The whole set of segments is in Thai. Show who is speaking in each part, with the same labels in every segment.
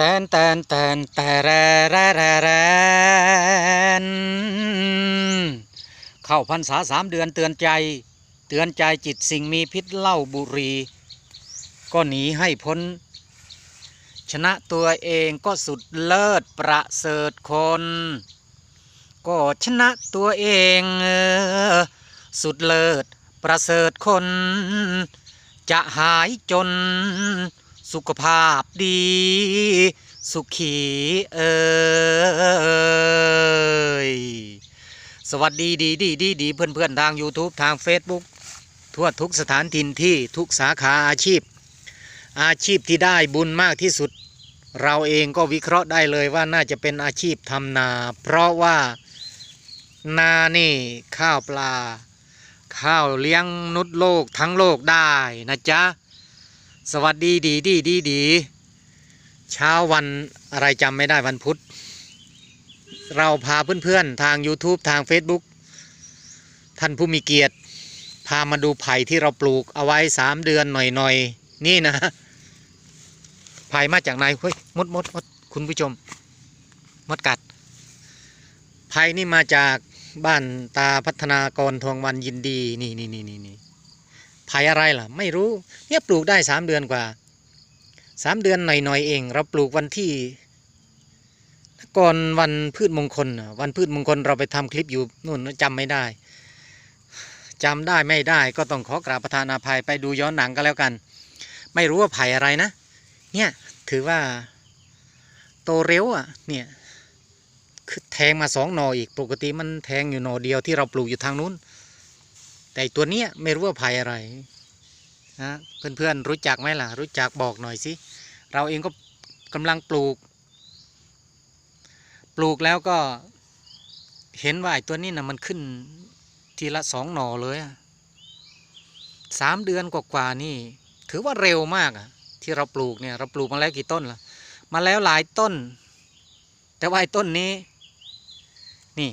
Speaker 1: แตนแตนแตนแต่แรแรแรแรนเข้าพรรษาสามเดือนเตือนใจ เตือนใจจิตสิ่งมีพิษเหล้าบุรี ก็หนีให้พ้น ชนะตัวเองก็สุดเลิศประเสริฐคน ก็ชนะตัวเองสุดเลิศประเสริฐคน จะหายจน สุขภาพดี สุขีเอยสวัสดีดีดีดีดีเพื่อนเพื่อนทาง YouTube ทาง Facebook ทั่วทุกสถานถิ่นที่ทุกสาขาอาชีพ อาชีพที่ได้บุญมากที่สุด เราเองก็วิเคราะห์ได้เลยว่าน่าจะเป็นอาชีพทำนา เพราะว่านานี่ข้าวปลา ข้าวเลี้ยงนุษย์โลกทั้งโลกได้นะจ๊ะ สวัสดีดีดีดีดีเช้าวันอะไรจำไม่ได้วันพุธ เราพาเพื่อนๆ ทาง YouTube ทาง Facebook ท่านผู้มีเกียรติ พามาดูไผ่ที่เราปลูกเอาไว้สามเดือนหน่อยๆ นี่นะ ไผ่มาจากไหนเฮ้ยมดมดมดคุณผู้ชม มดกัด ไผ่นี่มาจากบ้านตาพัฒนากรทองวันยินดี นี่นี่นี่นี่นี่ ไผ่อะไรล่ะ ไม่รู้ เนี่ยปลูกได้สามเดือนกว่าสามเดือนหน่อยๆเอง เราปลูกวันที่ก่อนวันพืชมงคลน่ะวันพืชมงคลเราไปทำคลิปอยู่นู่นจำไม่ได้จำได้ไม่ได้ ก็ต้องขอกราบประทานอภัยไปดูย้อนหนังก็แล้วกัน ไม่รู้ว่าไผ่อะไรนะ เนี่ยถือว่า โตเร็วอะ เนี่ยคือแทงมาสองหนออีกปกติมันแทงอยู่หนอเดียวที่เราปลูกอยู่ทางนู้น แต่ตัวเนี้ยไม่รู้ว่าไผ่อะไรนะเพื่อนๆรู้จักไหมล่ะ รู้จักบอกหน่อยสิเราเองก็กำลังปลูก ปลูกแล้วก็เห็นว่าไอ้ตัวนี้นะมันขึ้นทีละสองหน่อเลยสามเดือนกว่าๆนี่ ถือว่าเร็วมากอะที่เราปลูกเนี่ยเราปลูกมาแล้วกี่ต้นล่ะ มาแล้วหลายต้น แต่ว่าไอ้ต้นนี้ นี่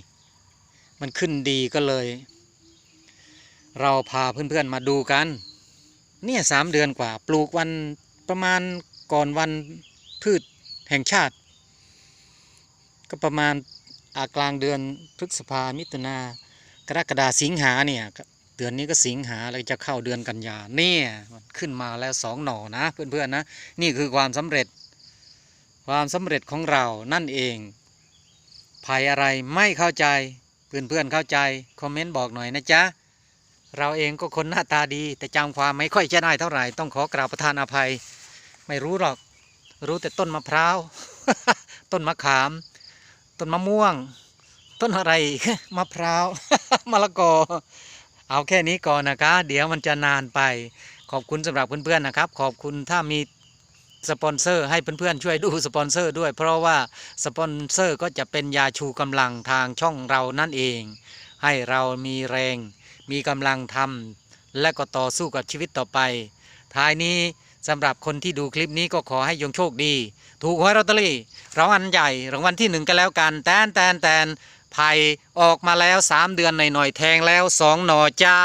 Speaker 1: มันขึ้นดีก็เลย เราพาเพื่อนๆมาดูกัน เนี่ยสามเดือนกว่า ปลูกวันประมาณก่อนวันพืชแห่งชาติ ก็ประมาณอากลางเดือนพฤษภามิถุนากรกฎาสิงหาเนี่ยเดือนนี้ก็สิงหาแล้วจะเข้าเดือนกันยาเนี่ยมันขึ้นมาแล้วสองหน่อนะเพื่อนๆนะนี่คือความสำเร็จ ความสำเร็จของเรานั่นเองภัยอะไรไม่เข้าใจเพื่อนๆเข้าใจคอมเมนต์บอกหน่อยนะจ๊ะ เราเองก็คนหน้าตาดี แต่จำความไม่ค่อยจะได้เท่าไหร่ ต้องขอกราบประทานอภัย ไม่รู้หรอก รู้แต่ต้นมะพร้าว ต้นมะขาม ต้นมะม่วง ต้นอะไรมะพร้าวมะละกอ เอาแค่นี้ก่อนนะคะ เดี๋ยวมันจะนานไป ขอบคุณสำหรับเพื่อนๆนะครับ ขอบคุณถ้ามีสปอนเซอร์ให้เพื่อนๆช่วยดูสปอนเซอร์ด้วย เพราะว่าสปอนเซอร์ก็จะเป็นยาชูกำลังทางช่องเรานั่นเอง ให้เรามีแรง มีกำลังทำและก็ต่อสู้กับชีวิตต่อไป ท้ายนี้สำหรับคนที่ดูคลิปนี้ก็ขอให้ยงโชคดี ถูกหวยลอตเตอรี่รางวัลใหญ่รางวัลที่หนึ่งกันแล้วกัน แตนแตนแตนไผ่ออกมาแล้วสามเดือนหน่อยๆแทงแล้วสองหน่อจ้า